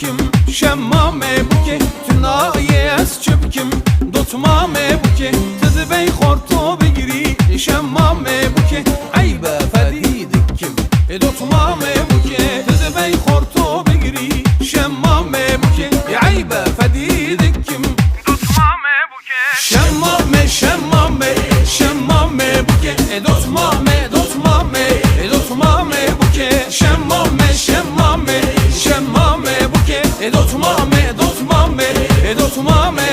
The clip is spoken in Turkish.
kim? Şemmame buke Tünaye ez çöp kim? Dotmame buke Tızbey horto bigiri Şemmame buke Aybe fedidik kim? E dotmame buke Tızbey horto bigiri Şemmame buke Aybe fedidik kim? Dotmame buke Şemmame şemmame Şemmame buke Dotmame dotmame Dotmame Edot mame, edot mame, edot mame